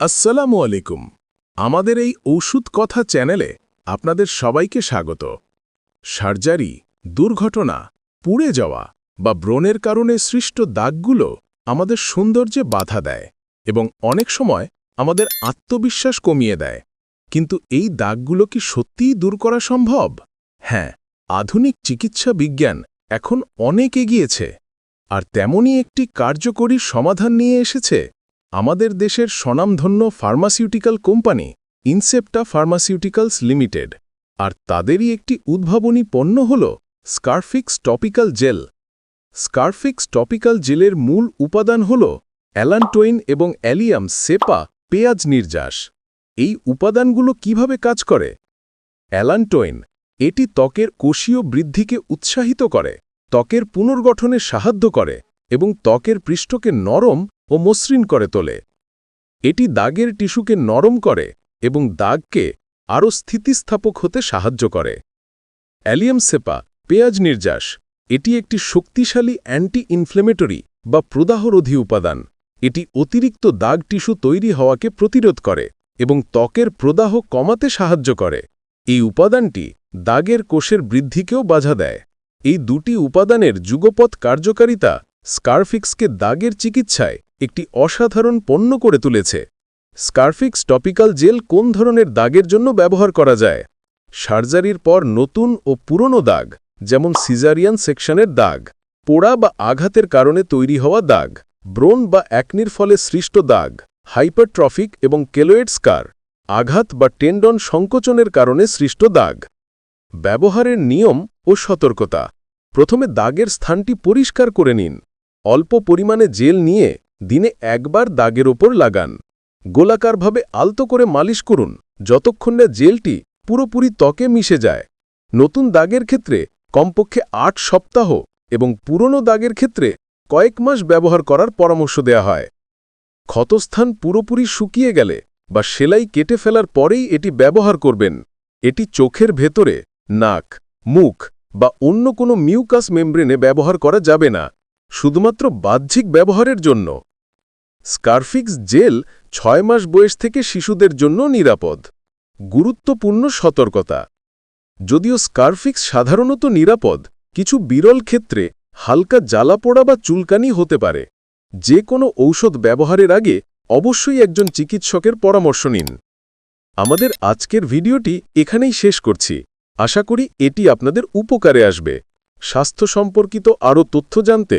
আসসালামু আলাইকুম। আমাদের এই ঔষধ কথা চ্যানেলে আপনাদের সবাইকে স্বাগত। সার্জারি, দুর্ঘটনা, পুড়ে যাওয়া বা ব্রণের কারণে সৃষ্ট দাগগুলো আমাদের সৌন্দর্যে বাধা দেয় এবং অনেক সময় আমাদের আত্মবিশ্বাস কমিয়ে দেয়। কিন্তু এই দাগগুলো কি সত্যিই দূর করা সম্ভব? হ্যাঁ আধুনিক চিকিৎসা বিজ্ঞান এখন অনেক এগিয়েছে। আর তেমনই একটি কার্যকরী সমাধান নিয়ে এসেছে। আমাদের দেশের স্বনামধন্য pharmaceutical company Incepta pharmaceuticals limited. আর তাদেরই একটি উদ্ভাবনী পণ্য হল Scarfix topical gel. Scarfix topical জেলের মূল উপাদান হল অ্যালান্টোইন এবং অ্যালিয়াম সেপা পেঁয়াজ নির্যাস। এই উপাদানগুলো কীভাবে কাজ করে? অ্যালান্টোইন, এটি ত্বকের কোষীয় বৃদ্ধিকে উৎসাহিত করে, ত্বকের পুনর্গঠনে সাহায্য করে এবং ত্বকের পৃষ্ঠকে নরম ও মসৃণ করে তোলে। এটি দাগের টিস্যুকে নরম করে এবং দাগকে আরও স্থিতিস্থাপক হতে সাহায্য করে। অ্যালিয়াম সেপা, পেঁয়াজ নির্যাস, এটি একটি শক্তিশালী অ্যান্টি ইনফ্লেমেটরি বা প্রদাহরোধী উপাদান। এটি অতিরিক্ত দাগ টিস্যু তৈরি হওয়াকে প্রতিরোধ করে এবং ত্বকের প্রদাহ কমাতে সাহায্য করে। এই উপাদানটি দাগের কোষের বৃদ্ধিকেও বাধা দেয়। এই দুটি উপাদানের যুগপথ কার্যকারিতা স্কারফিক্সকে দাগের চিকিৎসায় একটি অসাধারণ পণ্য করে তুলেছে। স্কারফিক্স টপিক্যাল জেল কোন ধরনের দাগের জন্য ব্যবহার করা যায়? সার্জারির পর নতুন ও পুরনো দাগ, যেমন সিজারিয়ান সেকশনের দাগ, পোড়া বা আঘাতের কারণে তৈরি হওয়া দাগ, ব্রোন বা অ্যাকনির ফলে সৃষ্ট দাগ, হাইপারট্রফিক এবং কেলোয়েড স্কার, আঘাত বা টেন্ডন সংকোচনের কারণে সৃষ্ট দাগ। ব্যবহারের নিয়ম ও সতর্কতা। প্রথমে দাগের স্থানটি পরিষ্কার করে নিন। অল্প পরিমাণে জেল নিয়ে দিনে একবার দাগের ওপর লাগান। গোলাকারভাবে আলতো করে মালিশ করুন, যতক্ষণ না জেলটি পুরোপুরি ত্বকে মিশে যায়। নতুন দাগের ক্ষেত্রে কমপক্ষে আট সপ্তাহ এবং পুরনো দাগের ক্ষেত্রে কয়েক মাস ব্যবহার করার পরামর্শ দেয়া হয়। ক্ষতস্থান পুরোপুরি শুকিয়ে গেলে বা সেলাই কেটে ফেলার পরেই এটি ব্যবহার করবেন। এটি চোখের ভেতরে, নাক, মুখ বা অন্য কোনো মিউকাস মেমব্রেনে ব্যবহার করা যাবে না, শুধুমাত্র বাহ্যিক ব্যবহারের জন্য। স্কারফিক্স জেল ছয় মাস বয়স থেকে শিশুদের জন্য নিরাপদ। গুরুত্বপূর্ণ সতর্কতা। যদিও স্কারফিক্স সাধারণত নিরাপদ, কিছু বিরল ক্ষেত্রে হালকা জ্বালাপোড়া বা চুলকানি হতে পারে। যে কোনো ঔষধ ব্যবহারের আগে অবশ্যই একজন চিকিৎসকের পরামর্শ নিন। আমাদের আজকের ভিডিওটি এখানেই শেষ করছি। আশা করি এটি আপনাদের উপকারে আসবে। স্বাস্থ্য সম্পর্কিত আরও তথ্য জানতে